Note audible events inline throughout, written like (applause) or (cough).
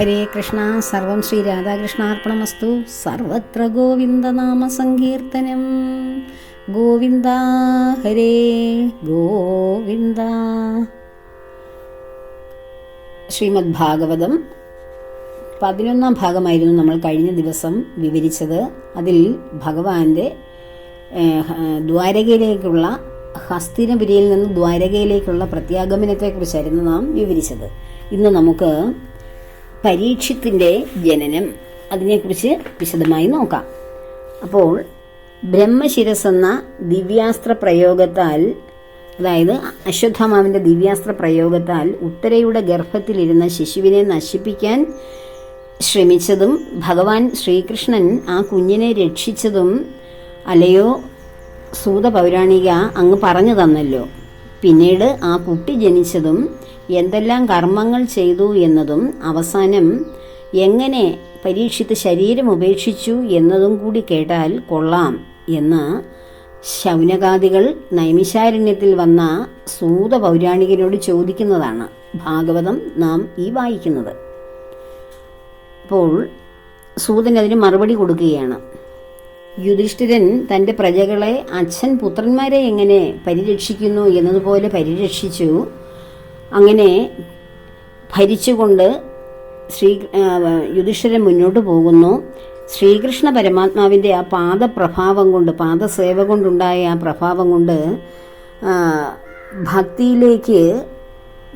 ഹരേ കൃഷ്ണ സർവം ശ്രീ രാധാകൃഷ്ണാർപ്പണമസ്തു സർവത്ര ഗോവിന്ദനാമ സങ്കീർത്തനം ഗോവിന്ദ ഹരേ ഗോവിന്ദ ശ്രീമദ് ഭാഗവതം പതിനൊന്നാം ഭാഗമായിരുന്നു നമ്മൾ കഴിഞ്ഞ ദിവസം വിവരിച്ചത്. അതിൽ ഭഗവാന്റെ ദ്വാരകയിലേക്കുള്ള ഹസ്തിനപുരിയിൽ നിന്ന് ദ്വാരകയിലേക്കുള്ള പ്രത്യാഗമനത്തെക്കുറിച്ചായിരുന്നു നാം വിവരിച്ചത്. ഇന്ന് നമുക്ക് പരീക്ഷത്തിന്റെ ജനനം. അതിനെക്കുറിച്ച് വിശദമായി നോക്കാം. അപ്പോൾ ബ്രഹ്മശിരസ് എന്ന ദിവ്യാസ്ത്ര പ്രയോഗത്താൽ അതായത് അശ്വത്ഥമാവിന്റെ ദിവ്യാസ്ത്ര പ്രയോഗത്താൽ ഉത്തരയുടെ ഗർഭത്തിലിരുന്ന ശിശുവിനെ നശിപ്പിക്കാൻ ശ്രമിച്ചതും ഭഗവാൻ ശ്രീകൃഷ്ണൻ ആ കുഞ്ഞിനെ രക്ഷിച്ചതും അലയോ സൂത പൗരാണിക അങ്ങ് പറഞ്ഞു തന്നല്ലോ. പിന്നീട് ആ കുട്ടി ജനിച്ചതും എന്തെല്ലാം കർമ്മങ്ങൾ ചെയ്തു എന്നതും അവസാനം എങ്ങനെ പരീക്ഷിത്ത് ശരീരം ഉപേക്ഷിച്ചു എന്നതും കൂടി കേട്ടാൽ കൊള്ളാം എന്ന് ശൗനകാദികൾ നൈമിശാരണ്യത്തിൽ വന്ന സൂത പൗരാണികനോട് ചോദിക്കുന്നതാണ്. ഭാഗവതം നാം ഈ വായിക്കുന്നത്. അപ്പോൾ സൂതൻ അതിന് മറുപടി കൊടുക്കുകയാണ്. യുധിഷ്ഠിരൻ തന്റെ പ്രജകളെ അച്ഛൻ പുത്രന്മാരെ എങ്ങനെ പരിരക്ഷിക്കുന്നു എന്നതുപോലെ പരിരക്ഷിച്ചു. അങ്ങനെ ഭരിച്ചുകൊണ്ട് ശ്രീ യുധിഷ്ഠരൻ മുന്നോട്ട് പോകുന്നു. ശ്രീകൃഷ്ണ പരമാത്മാവിന്റെ ആ പാദപ്രഭാവം കൊണ്ട് പാദസേവ കൊണ്ടുണ്ടായ ആ പ്രഭാവം കൊണ്ട് ഭക്തിയിലേക്ക്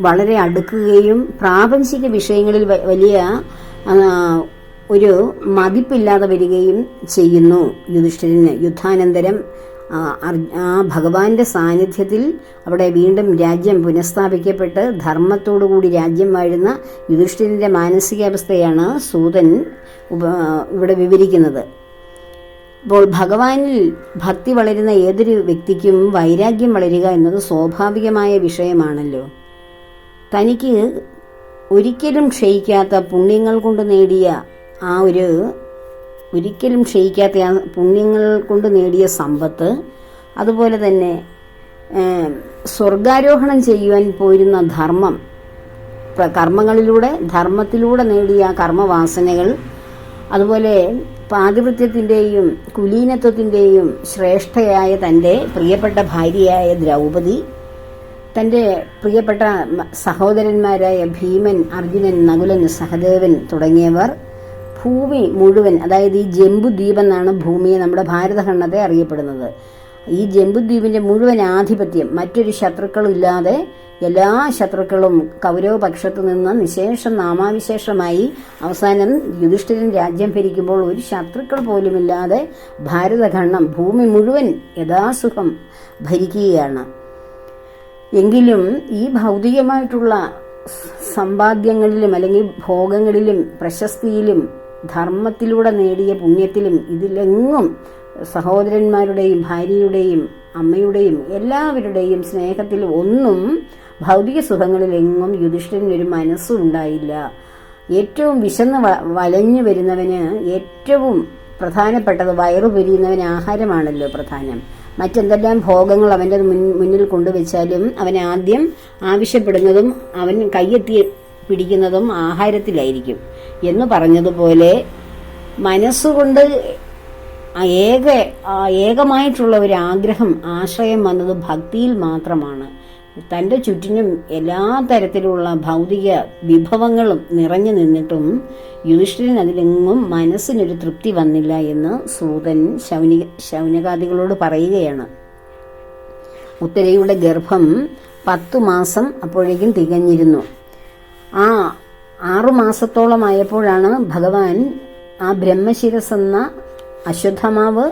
വളരെ അടുക്കുകയും പ്രാപഞ്ചിക വിഷയങ്ങളിൽ വലിയ ഒരു മതിപ്പില്ലാതെ വരികയും ചെയ്യുന്നു യുധിഷ്ഠിരന്. യുദ്ധാനന്തരം ആ, ഭഗവാന്റെ സാന്നിധ്യത്തിൽ അവിടെ വീണ്ടും രാജ്യം പുനഃസ്ഥാപിക്കപ്പെട്ട് ധർമ്മത്തോടുകൂടി രാജ്യം വാഴുന്ന യുധിഷ്ഠിരന്റെ മാനസികാവസ്ഥയാണ് സൂതൻ ഇവിടെ വിവരിക്കുന്നത്. അപ്പോൾ ഭഗവാനിൽ ഭക്തി വളരുന്ന ഏതൊരു വ്യക്തിക്കും വൈരാഗ്യം വളരുക എന്നത് സ്വാഭാവികമായ വിഷയമാണല്ലോ. തനിക്ക് ഒരിക്കലും ക്ഷയിക്കാത്ത പുണ്യങ്ങൾ കൊണ്ട് നേടിയ ആ ഒരു ഒരിക്കലും ക്ഷയിക്കാത്ത ആ പുണ്യങ്ങൾ കൊണ്ട് നേടിയ സമ്പത്ത് അതുപോലെ തന്നെ സ്വർഗാരോഹണം ചെയ്യുവാൻ പോയിരുന്ന ധർമ്മം കർമ്മങ്ങളിലൂടെ ധർമ്മത്തിലൂടെ നേടിയ കർമ്മവാസനകൾ അതുപോലെ പാതിവൃത്യത്തിന്റെയും കുലീനത്വത്തിന്റെയും ശ്രേഷ്ഠയായ തന്റെ പ്രിയപ്പെട്ട ഭാര്യയായ ദ്രൗപദി തന്റെ പ്രിയപ്പെട്ട സഹോദരന്മാരായ ഭീമൻ അർജുനൻ നകുലൻ സഹദേവൻ തുടങ്ങിയവർ ഭൂമി മുഴുവൻ അതായത് ഈ ജംബുദ്വീപ് എന്നാണ് ഭൂമിയെ നമ്മുടെ ഭാരതഖണ്ഡത്തെ അറിയപ്പെടുന്നത്. ഈ ജംബുദ്വീപിന്റെ മുഴുവൻ ആധിപത്യം മറ്റൊരു ശത്രുക്കളില്ലാതെ എല്ലാ ശത്രുക്കളും കൗരവ പക്ഷത്തു നിന്ന് നിശേഷം നാമാവിശേഷമായി അവസാനം യുധിഷ്ഠിരൻ രാജ്യം ഭരിക്കുമ്പോൾ ഒരു ശത്രുക്കൾ പോലുമില്ലാതെ ഭാരതഖണ്ഡം ഭൂമി മുഴുവൻ യഥാസുഖം ഭരിക്കുകയാണ്. എങ്കിലും ഈ ഭൗതികമായിട്ടുള്ള സമ്പാദ്യങ്ങളിലും അല്ലെങ്കിൽ ഭോഗങ്ങളിലും പ്രശസ്തിയിലും ധർമ്മത്തിലൂടെ നേടിയ പുണ്യത്തിലും ഇതിലെങ്ങും സഹോദരന്മാരുടെയും ഭാര്യയുടെയും അമ്മയുടെയും എല്ലാവരുടെയും സ്നേഹത്തിൽ ഒന്നും ഭൗതിക സുഖങ്ങളിലെങ്ങും യുധിഷ്ഠിരന് ഒരു മനസ്സും ഉണ്ടായില്ല ഏറ്റവും വിശന്ന് വലഞ്ഞു വരുന്നവന് ഏറ്റവും പ്രധാനപ്പെട്ടത് വയറു പൊരിയുന്നവന് ആഹാരമാണല്ലോ പ്രധാനം. മറ്റെന്തെല്ലാം ഭോഗങ്ങൾ അവന്റെ മുന്നിൽ കൊണ്ടുവച്ചാലും അവൻ ആദ്യം ആവശ്യപ്പെടുന്നതും അവൻ കയ്യെത്തി പിടിക്കുന്നതും ആഹാരത്തിലായിരിക്കും. എന്ന് പറഞ്ഞതുപോലെ മനസ്സുകൊണ്ട് ആ ഏക ഏകമായിട്ടുള്ള ഒരു ആഗ്രഹം ആശ്രയം വന്നത് ഭക്തിയിൽ മാത്രമാണ്. തന്റെ ചുറ്റിനും എല്ലാ തരത്തിലുള്ള ഭൗതിക വിഭവങ്ങളും നിറഞ്ഞു നിന്നിട്ടും യുധിഷ്ഠിരൻ അതിലെങ്ങും മനസ്സിനൊരു തൃപ്തി വന്നില്ല എന്ന് സൂതൻ ശൗനി ശൗനകാദികളോട് പറയുകയാണ്. ഉത്തരയുടെ ഗർഭം പത്തു മാസം അപ്പോഴേക്കും തികഞ്ഞിരുന്നു. ആ ആറുമാസത്തോളമായപ്പോഴാണ് ഭഗവാൻ ആ ബ്രഹ്മശിരസ് എന്ന അശ്വത്ഥമാവ്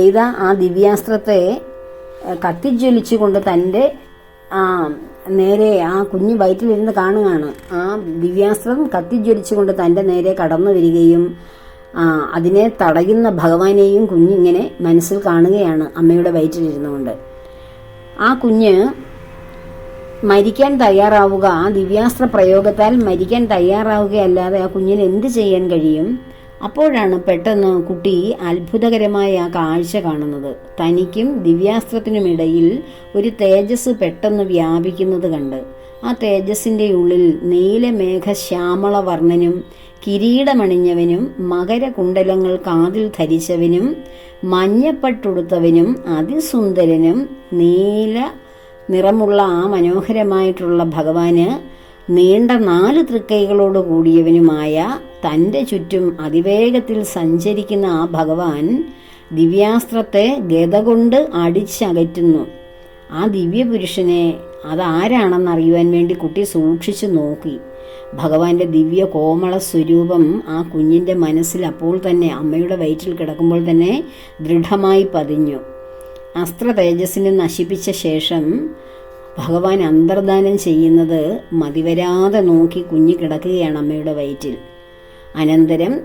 എയ്ത ആ ദിവ്യാസ്ത്രത്തെ കത്തിജ്വലിച്ചുകൊണ്ട് തന്റെ ആ നേരെ ആ കുഞ്ഞ് വയറ്റിലിരുന്ന് കാണുകയാണ്. ആ ദിവ്യാസ്ത്രം കത്തിജ്വലിച്ചുകൊണ്ട് തന്റെ നേരെ കടന്നു വരികയും അതിനെ തടയുന്ന ഭഗവാനെയും കുഞ്ഞിങ്ങനെ മനസ്സിൽ കാണുകയാണ് അമ്മയുടെ വയറ്റിലിരുന്നു കൊണ്ട് ആ കുഞ്ഞ് മരിക്കാൻ തയ്യാറാവുക ആ ദിവ്യാസ്ത്ര പ്രയോഗത്താൽ മരിക്കാൻ തയ്യാറാവുകയല്ലാതെ ആ കുഞ്ഞിന് എന്ത് ചെയ്യാൻ കഴിയും? അപ്പോഴാണ് പെട്ടെന്ന് കുട്ടി അത്ഭുതകരമായ ആ കാഴ്ച കാണുന്നത്. തനിക്കും ദിവ്യാസ്ത്രത്തിനുമിടയിൽ ഒരു തേജസ് പെട്ടെന്ന് വ്യാപിക്കുന്നത് കണ്ട്. ആ തേജസ്സിന്റെ ഉള്ളിൽ നീലമേഘ ശ്യാമളവർണനും കിരീടമണിഞ്ഞവനും മകരകുണ്ടലങ്ങൾ കാതിൽ ധരിച്ചവനും മഞ്ഞപ്പട്ടുടുത്തവനും അതിസുന്ദരനും നീല നിറമുള്ള ആ മനോഹരമായിട്ടുള്ള ഭഗവാന് നീണ്ട നാല് തൃക്കൈകളോട് കൂടിയവനുമായ തന്റെ ചുറ്റും അതിവേഗത്തിൽ സഞ്ചരിക്കുന്ന ആ ഭഗവാൻ ദിവ്യാസ്ത്രത്തെ ഗത കൊണ്ട് അടിച്ചകറ്റുന്നു. ആ ദിവ്യപുരുഷനെ അതാരാണെന്നറിയുവാൻ വേണ്ടി കുട്ടി സൂക്ഷിച്ചു നോക്കി. ഭഗവാന്റെ ദിവ്യ കോമള സ്വരൂപം ആ കുഞ്ഞിന്റെ മനസ്സിൽ അപ്പോൾ തന്നെ അമ്മയുടെ വയറ്റിൽ കിടക്കുമ്പോൾ തന്നെ ദൃഢമായി പതിഞ്ഞു. അസ്ത്ര തേജസ്സിനെ നശിപ്പിച്ച ശേഷം ഭഗവാൻ അന്തർദാനം ചെയ്യുന്നത് മതിവരാതെ നോക്കി കുഞ്ഞു കിടക്കുകയാണ് അമ്മയുടെ വയറ്റിൽ. അനന്തരം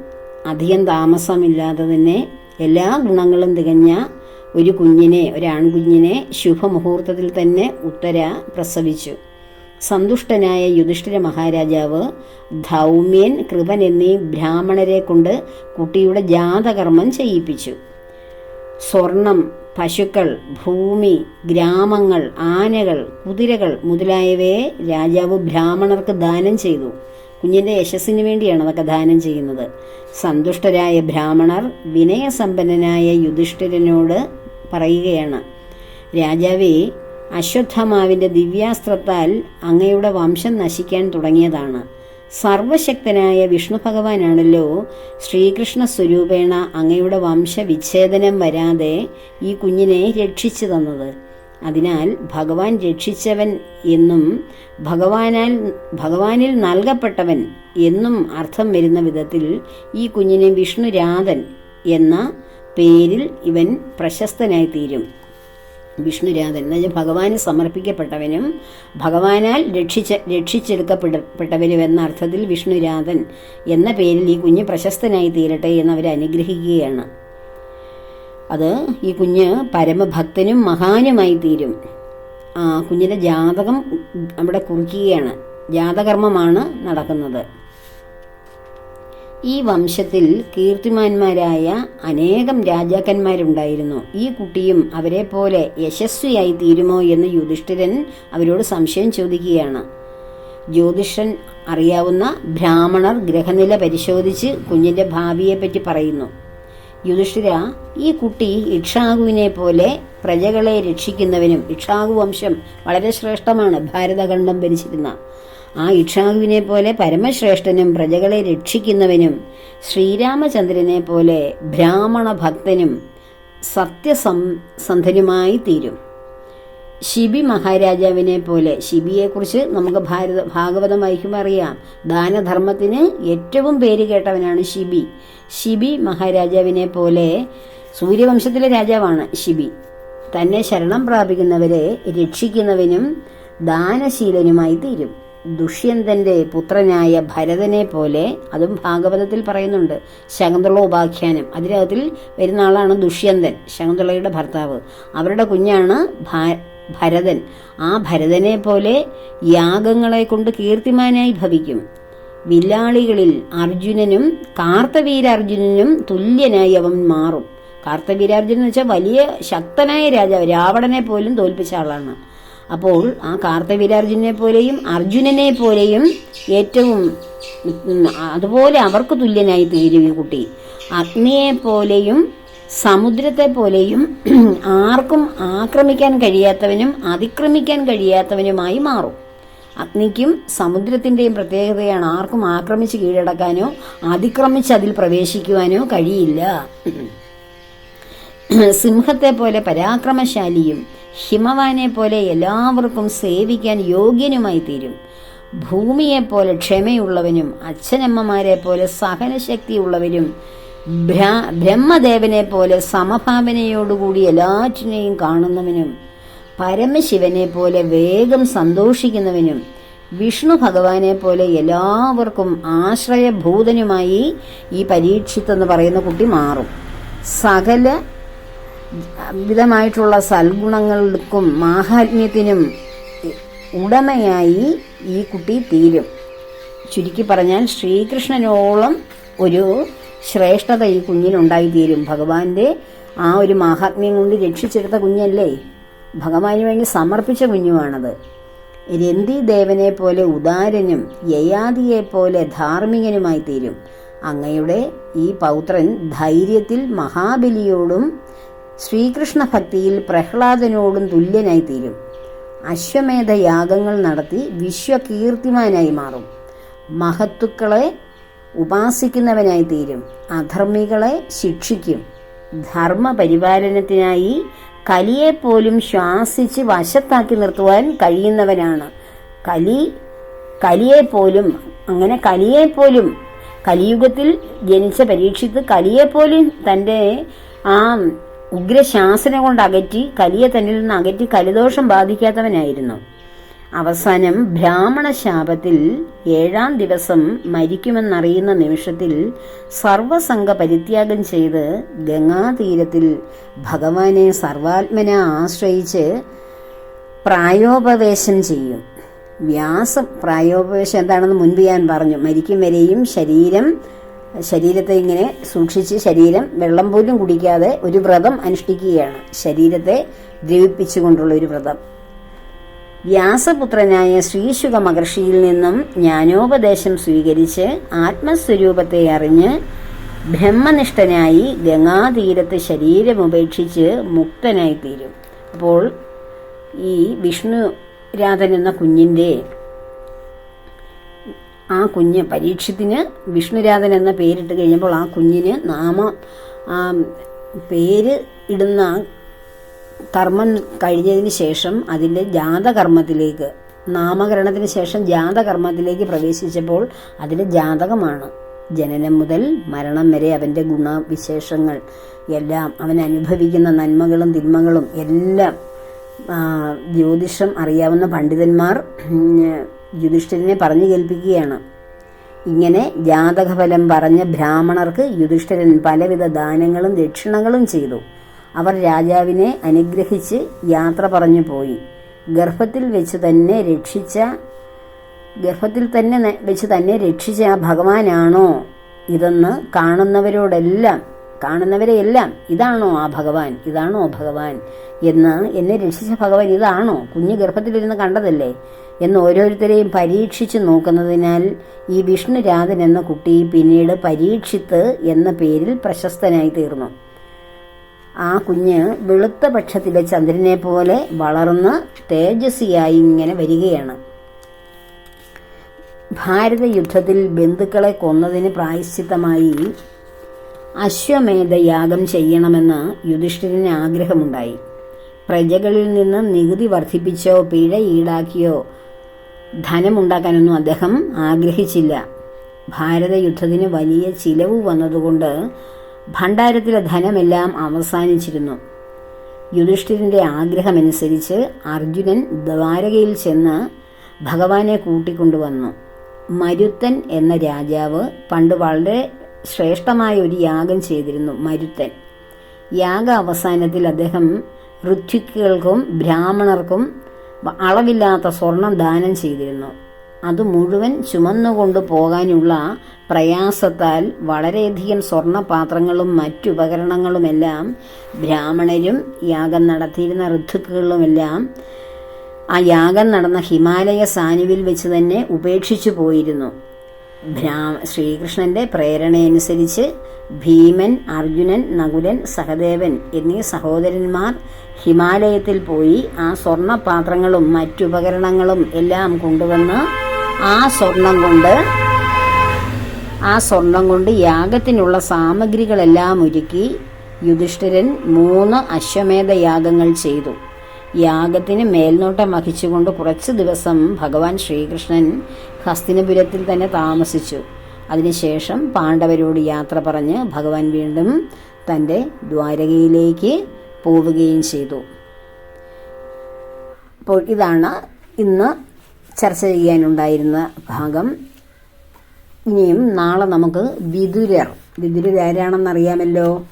അധികം താമസമില്ലാതെ തന്നെ എല്ലാ ഗുണങ്ങളും തികഞ്ഞ ഒരു കുഞ്ഞിനെ ഒരാൺകുഞ്ഞിനെ ശുഭമുഹൂർത്തത്തിൽ തന്നെ ഉത്തര പ്രസവിച്ചു. സന്തുഷ്ടനായ യുധിഷ്ഠിര മഹാരാജാവ് ധൗമ്യൻ കൃപൻ എന്നീ ബ്രാഹ്മണരെ കൊണ്ട് കുട്ടിയുടെ ജാതകർമ്മം ചെയ്യിപ്പിച്ചു. സ്വർണം പശുക്കൾ ഭൂമി ഗ്രാമങ്ങൾ ആനകൾ കുതിരകൾ മുതലായവയെ രാജാവ് ബ്രാഹ്മണർക്ക് ദാനം ചെയ്തു. കുഞ്ഞിന്റെ യശസ്സിന് വേണ്ടിയാണ് അതൊക്കെ ദാനം ചെയ്യുന്നത്. സന്തുഷ്ടരായ ബ്രാഹ്മണർ വിനയസമ്പന്നനായ യുധിഷ്ഠിരനോട് പറയുകയാണ് രാജാവേ അശ്വത്ഥമാവിന്റെ ദിവ്യാസ്ത്രത്താൽ അങ്ങയുടെ വംശം നശിക്കാൻ തുടങ്ങിയതാണ്. സർവശക്തനായ വിഷ്ണു ഭഗവാനാണല്ലോ ശ്രീകൃഷ്ണ സ്വരൂപേണ അങ്ങയുടെ വംശവിച്ഛേദനം വരാതെ ഈ കുഞ്ഞിനെ രക്ഷിച്ചു തന്നത്. അതിനാൽ ഭഗവാൻ രക്ഷിച്ചവൻ എന്നും ഭഗവാനാൽ ഭഗവാനിൽ നൽകപ്പെട്ടവൻ എന്നും അർത്ഥം വരുന്ന വിധത്തിൽ ഈ കുഞ്ഞിനെ വിഷ്ണുരാധൻ എന്ന പേരിൽ ഇവൻ പ്രശസ്തനായി തീരും വിഷ്ണുരാധൻ. എന്ന് വെച്ചാൽ ഭഗവാന് സമർപ്പിക്കപ്പെട്ടവനും ഭഗവാനാൽ രക്ഷിച്ച രക്ഷിച്ചെടുക്കപ്പെട്ടവനും എന്ന അർത്ഥത്തിൽ വിഷ്ണുരാധൻ എന്ന പേരിൽ ഈ കുഞ്ഞ് പ്രശസ്തനായി തീരട്ടെ എന്ന് അവർ അനുഗ്രഹിക്കുകയാണ്. അത് ഈ കുഞ്ഞ് പരമഭക്തനും മഹാനുമായി തീരും. ആ കുഞ്ഞിന്റെ ജാതകം അവിടെ കുറിക്കുകയാണ്. ജാതകർമ്മമാണ് നടക്കുന്നത്. ഈ വംശത്തിൽ കീർത്തിമാന്മാരായ അനേകം രാജാക്കന്മാരുണ്ടായിരുന്നു. ഈ കുട്ടിയും അവരെ പോലെ യശസ്വിയായി തീരുമോ എന്ന് യുധിഷ്ഠിരൻ അവരോട് സംശയം ചോദിക്കുകയാണ്. ജ്യോതിഷൻ അറിയാവുന്ന ബ്രാഹ്മണർ ഗ്രഹനില പരിശോധിച്ച് കുഞ്ഞിന്റെ ഭാവിയെപ്പറ്റി പറയുന്നു. യുധിഷ്ഠിര ഈ കുട്ടി ഇക്ഷാകുവിനെ പോലെ പ്രജകളെ രക്ഷിക്കുന്നവനും ഇക്ഷാകു വംശം വളരെ ശ്രേഷ്ഠമാണ്. ഭാരതഖണ്ഡം ഭരിച്ചിരുന്ന ആ ഇക്ഷാകുവിനെ പോലെ പരമശ്രേഷ്ഠനും പ്രജകളെ രക്ഷിക്കുന്നവനും ശ്രീരാമചന്ദ്രനെ പോലെ ബ്രാഹ്മണ ഭക്തനും സത്യസന്ധനുമായി തീരും. ശിബി മഹാരാജാവിനെ പോലെ ശിബിയെക്കുറിച്ച് നമുക്ക് ഭാരത ഭാഗവതം വായിക്കുമ്പോൾ അറിയാം. ദാനധർമ്മത്തിന് ഏറ്റവും പേര് കേട്ടവനാണ് ശിബി. ശിബി മഹാരാജാവിനെ പോലെ സൂര്യവംശത്തിലെ രാജാവാണ് ശിബി. തന്നെ ശരണം പ്രാപിക്കുന്നവരെ രക്ഷിക്കുന്നവനും ദാനശീലനുമായി തീരും. ദുഷ്യന്തന്റെ പുത്രനായ ഭരതനെ പോലെ അതും ഭാഗവതത്തിൽ പറയുന്നുണ്ട്. ശകുന്തള ഉപാഖ്യാനം. അതിനകത്തിൽ വരുന്ന ആളാണ് ദുഷ്യന്തൻ ശകുന്തളയുടെ ഭർത്താവ്. അവരുടെ കുഞ്ഞാണ് ഭരതൻ. ആ ഭരതനെ പോലെ യാഗങ്ങളെ കൊണ്ട് കീർത്തിമാനായി ഭവിക്കും. വില്ലാളികളിൽ അർജുനനും കാർത്തവീരാർജുനനും തുല്യനായി അവൻ മാറും. കാർത്തവീരാർജുനൻ എന്ന് വെച്ചാൽ വലിയ ശക്തനായ രാജാവ് രാവണനെ പോലും തോൽപ്പിച്ച ആളാണ്. അപ്പോൾ ആ കാർത്തവീരാർജുനെ പോലെയും അർജുനനെ പോലെയും ഏറ്റവും അതുപോലെ അവർക്ക് തുല്യനായി തീരും ഈ കുട്ടി. അഗ്നിയെ പോലെയും സമുദ്രത്തെ പോലെയും (clears throat) ആർക്കും ആക്രമിക്കാൻ കഴിയാത്തവനും അതിക്രമിക്കാൻ കഴിയാത്തവനുമായി മാറും. അഗ്നിക്കും സമുദ്രത്തിന്റെയും പ്രത്യേകതയാണ് ആർക്കും ആക്രമിച്ച് കീഴടക്കാനോ അതിക്രമിച്ച് അതിൽ പ്രവേശിക്കുവാനോ കഴിയില്ല. (clears throat) സിംഹത്തെ പോലെ പരാക്രമശാലിയും ഹിമവാനെ പോലെ എല്ലാവർക്കും സേവിക്കാൻ യോഗ്യനുമായി തീരും. ഭൂമിയെപ്പോലെ ക്ഷമയുള്ളവനും അച്ഛനമ്മമാരെ പോലെ സഹനശക്തിയുള്ളവരും ബ്രഹ്മദേവനെ പോലെ സമഭാവനയോടുകൂടി എല്ലാറ്റിനെയും കാണുന്നവനും പരമശിവനെ പോലെ വേഗം സന്തോഷിക്കുന്നവനും വിഷ്ണു ഭഗവാനെ പോലെ എല്ലാവർക്കും ആശ്രയഭൂതനുമായി ഈ പരീക്ഷിത്തെന്ന് പറയുന്ന കുട്ടി മാറും. സകല വിധമായിട്ടുള്ള സൽഗുണങ്ങൾക്കും മാഹാത്മ്യത്തിനും ഉടമയായി ഈ കുട്ടി തീരും. ചുരുക്കി പറഞ്ഞാൽ ശ്രീകൃഷ്ണനോളം ഒരു ശ്രേഷ്ഠത ഈ കുഞ്ഞിനുണ്ടായിത്തീരും. ഭഗവാന്റെ ആ ഒരു മാഹാത്മ്യം കൊണ്ട് രക്ഷിച്ചെടുത്ത കുഞ്ഞല്ലേ? ഭഗവാന് വേണ്ടി സമർപ്പിച്ച കുഞ്ഞുമാണത് രന്തി ദേവനെ പോലെ ഉദാരനും യയാദിയെ പോലെ ധാർമ്മികനുമായി തീരും അങ്ങയുടെ ഈ പൗത്രൻ ധൈര്യത്തിൽ മഹാബലിയോടും ശ്രീകൃഷ്ണ ഭക്തിയിൽ പ്രഹ്ലാദനോടും തുല്യനായി തീരും അശ്വമേധ യാഗങ്ങൾ നടത്തി വിശ്വകീർത്തിമാനായി മാറും. മഹത്തുക്കളെ ഉപാസിക്കുന്നവനായി തീരും അധർമ്മികളെ ശിക്ഷിക്കും. ധർമ്മ പരിപാലനത്തിനായി കലിയെപ്പോലും ശ്വാസിച്ച് വശത്താക്കി നിർത്തുവാൻ കഴിയുന്നവനാണ്. കലി കലിയെപ്പോലും അങ്ങനെ കലിയെപ്പോലും കലിയുഗത്തിൽ ജനിച്ച പരീക്ഷിത്ത് കലിയെപ്പോലും തന്റെ ആ ഉഗ്രശാസന കൊണ്ട് അകറ്റി കലിയെ തന്നിൽ നിന്ന് അകറ്റി കലിദോഷം ബാധിക്കാത്തവനായിരുന്നു. അവസാനം ബ്രാഹ്മണ ശാപത്തിൽ ഏഴാം ദിവസം മരിക്കുമെന്നറിയുന്ന നിമിഷത്തിൽ സർവസംഘ പരിത്യാഗം ചെയ്ത് ഗംഗാതീരത്തിൽ ഭഗവാനെ സർവാത്മനെ ആശ്രയിച്ച് പ്രായോപവേശം ചെയ്യും. വ്യാസം പ്രായോപവേശം എന്താണെന്ന് മുൻപ് ഞാൻ പറഞ്ഞു. മരിക്കും വരെയും ശരീരം ശരീരത്തെ ഇങ്ങനെ സൂക്ഷിച്ച് ശരീരം വെള്ളം പോലും കുടിക്കാതെ ഒരു വ്രതം അനുഷ്ഠിക്കുകയാണ്. ശരീരത്തെ ദ്രവിപ്പിച്ചുകൊണ്ടുള്ള ഒരു വ്രതം. വ്യാസപുത്രനായ ശ്രീശുക മഹർഷിയിൽ നിന്നും ജ്ഞാനോപദേശം സ്വീകരിച്ച് ആത്മസ്വരൂപത്തെ അറിഞ്ഞ് ബ്രഹ്മനിഷ്ഠനായി ഗംഗാതീരത്ത് ശരീരമുപേക്ഷിച്ച് മുക്തനായി തീരും അപ്പോൾ ഈ വിഷ്ണു രാധൻ എന്ന കുഞ്ഞിന്റെ ആ കുഞ്ഞ് പരീക്ഷത്തിന് വിഷ്ണുരാധൻ എന്ന പേരിട്ട് കഴിഞ്ഞപ്പോൾ ആ കുഞ്ഞിന് നാമ പേര് ഇടുന്ന കർമ്മം കഴിഞ്ഞതിന് ശേഷം അതിന്റെ ജാതകർമ്മത്തിലേക്ക് നാമകരണത്തിന് ശേഷം ജാതകർമ്മത്തിലേക്ക് പ്രവേശിച്ചപ്പോൾ അതിന്റെ ജാതകമാണ്. ജനനം മുതൽ മരണം വരെ അവന്റെ ഗുണവിശേഷങ്ങൾ എല്ലാം അവൻ അനുഭവിക്കുന്ന നന്മകളും തിന്മകളും എല്ലാം ജ്യോതിഷം അറിയാവുന്ന പണ്ഡിതന്മാർ യുധിഷ്ഠിരനെ പറഞ്ഞു കേൾപ്പിക്കുകയാണ്. ഇങ്ങനെ ജാതകഫലം പറഞ്ഞ ബ്രാഹ്മണർക്ക് യുധിഷ്ഠിരൻ പലവിധ ദാനങ്ങളും ദക്ഷിണകളും ചെയ്തു. അവർ രാജാവിനെ അനുഗ്രഹിച്ച് യാത്ര പറഞ്ഞു പോയി. ഗർഭത്തിൽ വെച്ച് തന്നെ രക്ഷിച്ച ഗർഭത്തിൽ തന്നെ വെച്ച് തന്നെ രക്ഷിച്ച ആ ഭഗവാനാണോ? ഇതെന്ന് കാണുന്നവരോടെല്ലാം കാണുന്നവരെയെല്ലാം ഇതാണോ ആ ഭഗവാൻ? ഇതാണോ ഭഗവാൻ? എന്ന് എന്നെ രക്ഷിച്ച ഭഗവാൻ ഇതാണോ? കുഞ്ഞു ഗർഭത്തിലിരുന്ന് കണ്ടതല്ലേ? എന്ന് ഓരോരുത്തരെയും പരീക്ഷിച്ച് നോക്കുന്നതിനാൽ ഈ വിഷ്ണുരാധൻ എന്ന കുട്ടി പിന്നീട് പരീക്ഷിത്ത് എന്ന പേരിൽ പ്രശസ്തനായി തീർന്നു. ആ കുഞ്ഞ് വെളുത്ത പക്ഷത്തിലെ ചന്ദ്രനെ പോലെ വളർന്ന് തേജസ്വിയായി ഇങ്ങനെ വരികയാണ്. ഭാരത യുദ്ധത്തിൽ ബന്ധുക്കളെ കൊന്നതിന് പ്രായശ്ചിത്തമായി അശ്വമേധ യാഗം ചെയ്യണമെന്ന് യുധിഷ്ഠിരന് ആഗ്രഹമുണ്ടായി. പ്രജകളിൽ നിന്ന് നികുതി വർദ്ധിപ്പിച്ചോ പിഴ ഈടാക്കിയോ ധനമുണ്ടാക്കാനൊന്നും അദ്ദേഹം ആഗ്രഹിച്ചില്ല. ഭാരത യുദ്ധത്തിന് വലിയ ചിലവ് വന്നതുകൊണ്ട് ഭണ്ഡാരത്തിലെ ധനമെല്ലാം അവസാനിച്ചിരുന്നു. യുധിഷ്ഠിരന്റെ ആഗ്രഹമനുസരിച്ച് അർജുനൻ ദ്വാരകയിൽ ചെന്ന് ഭഗവാനെ കൂട്ടിക്കൊണ്ടുവന്നു. മരുത്തൻ എന്ന രാജാവ് പണ്ട് വളരെ ശ്രേഷ്ഠമായ ഒരു യാഗം ചെയ്തിരുന്നു മരുത്തൻ. യാഗ അവസാനത്തിൽ അദ്ദേഹം ഋത്വിക്കുകൾക്കും ബ്രാഹ്മണർക്കും അളവില്ലാത്ത സ്വർണം ദാനം ചെയ്തിരുന്നു. അത് മുഴുവൻ ചുമന്നുകൊണ്ട് പോകാനുള്ള പ്രയാസത്താൽ വളരെയധികം സ്വർണപാത്രങ്ങളും മറ്റുപകരണങ്ങളുമെല്ലാം ബ്രാഹ്മണരും യാഗം നടത്തിയിരുന്ന ഋതുക്കളുമെല്ലാം ആ യാഗം നടന്ന ഹിമാലയ സാനുവിൽ വെച്ച് തന്നെ ഉപേക്ഷിച്ചു പോയിരുന്നു. ബ്രാ ശ്രീകൃഷ്ണന്റെ പ്രേരണയനുസരിച്ച് ഭീമൻ അർജുനൻ നകുലൻ സഹദേവൻ എന്നീ സഹോദരന്മാർ ഹിമാലയത്തിൽ പോയി ആ സ്വർണപാത്രങ്ങളും മറ്റുപകരണങ്ങളും എല്ലാം കൊണ്ടുവന്ന് ആ സ്വർണം കൊണ്ട് ആ സ്വർണം കൊണ്ട് യാഗത്തിനുള്ള സാമഗ്രികളെല്ലാം ഒരുക്കി യുധിഷ്ഠിരൻ മൂന്ന് അശ്വമേധ യാഗങ്ങൾ ചെയ്തു. യാഗത്തിന് മേൽനോട്ടം വഹിച്ചുകൊണ്ട് കുറച്ച് ദിവസം ഭഗവാൻ ശ്രീകൃഷ്ണൻ ഹസ്തിനപുരത്തിൽ തന്നെ താമസിച്ചു. അതിനുശേഷം പാണ്ഡവരോട് യാത്ര പറഞ്ഞ് ഭഗവാൻ വീണ്ടും തന്റെ ദ്വാരകയിലേക്ക് പോവുകയും ചെയ്തു. അപ്പോൾ ഇതാണ് ഇന്ന് ചർച്ച ചെയ്യാനുണ്ടായിരുന്ന ഭാഗം. ഇനിയും നാളെ നമുക്ക് വിതുരർ. ആരാണെന്നറിയാമല്ലോ?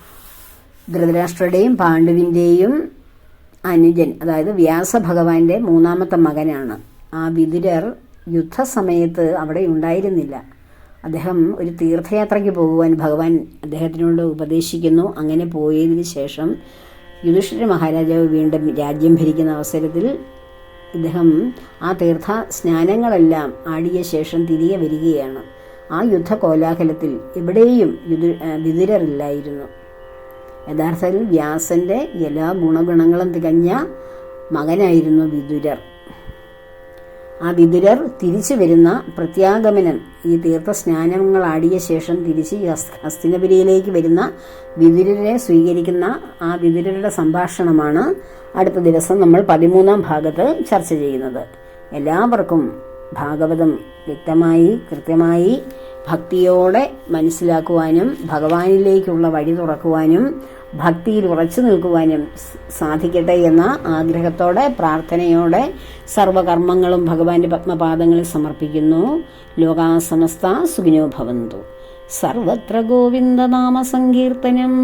ധൃതരാഷ്ട്രയുടെയും പാണ്ഡുവിന്റെയും അനുജൻ അതായത് വ്യാസഭഗവാന്റെ മൂന്നാമത്തെ മകനാണ്. ആ വിതുരർ യുദ്ധസമയത്ത് അവിടെ ഉണ്ടായിരുന്നില്ല. അദ്ദേഹം ഒരു തീർത്ഥയാത്രയ്ക്ക് പോകുവാൻ ഭഗവാൻ അദ്ദേഹത്തിനോട് ഉപദേശിക്കുന്നു. അങ്ങനെ പോയതിനു ശേഷം യുധിഷ്ഠിര മഹാരാജാവ് വീണ്ടും രാജ്യം ഭരിക്കുന്ന അവസരത്തിൽ ഇദ്ദേഹം ആ തീർത്ഥ സ്നാനങ്ങളെല്ലാം ആടിയ ശേഷം തിരികെ വരികയാണ്. ആ യുദ്ധ കോലാഹലത്തിൽ എവിടെയും വിതുരറില്ലായിരുന്നു യഥാർത്ഥത്തിൽ വ്യാസന്റെ എല്ലാ ഗുണഗുണങ്ങളും തികഞ്ഞ മകനായിരുന്നു വിദുരർ. ആ വിദുരർ തിരിച്ചു വരുന്ന പ്രത്യാഗമനൻ ഈ തീർത്ഥസ്നാനങ്ങൾ ആടിയ ശേഷം തിരിച്ച് ഹസ്തിനപുരിയിലേക്ക് വരുന്ന വിതുരരെ സ്വീകരിക്കുന്ന ആ വിതുരരുടെ സംഭാഷണമാണ് അടുത്ത ദിവസം നമ്മൾ പതിമൂന്നാം ഭാഗത്ത് ചർച്ച ചെയ്യുന്നത്. എല്ലാവർക്കും ഭാഗവതം വ്യക്തമായി കൃത്യമായി ഭക്തിയോടെ മനസ്സിലാക്കുവാനും ഭഗവാനിലേക്കുള്ള വഴി തുറക്കുവാനും ഭക്തിയിൽ ഉറച്ചു നിൽക്കുവാനും സാധിക്കട്ടെ എന്ന ആഗ്രഹത്തോടെ പ്രാർത്ഥനയോടെ സർവകർമ്മങ്ങളും ഭഗവാന്റെ പത്മപാദങ്ങളിൽ സമർപ്പിക്കുന്നു. ലോകാസമസ്ത സുഖിനോ ഭവന്തു. സർവത്ര ഗോവിന്ദനാമ സങ്കീർത്തനം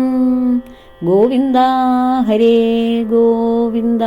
ഗോവിന്ദ ഹരേ ഗോവിന്ദ.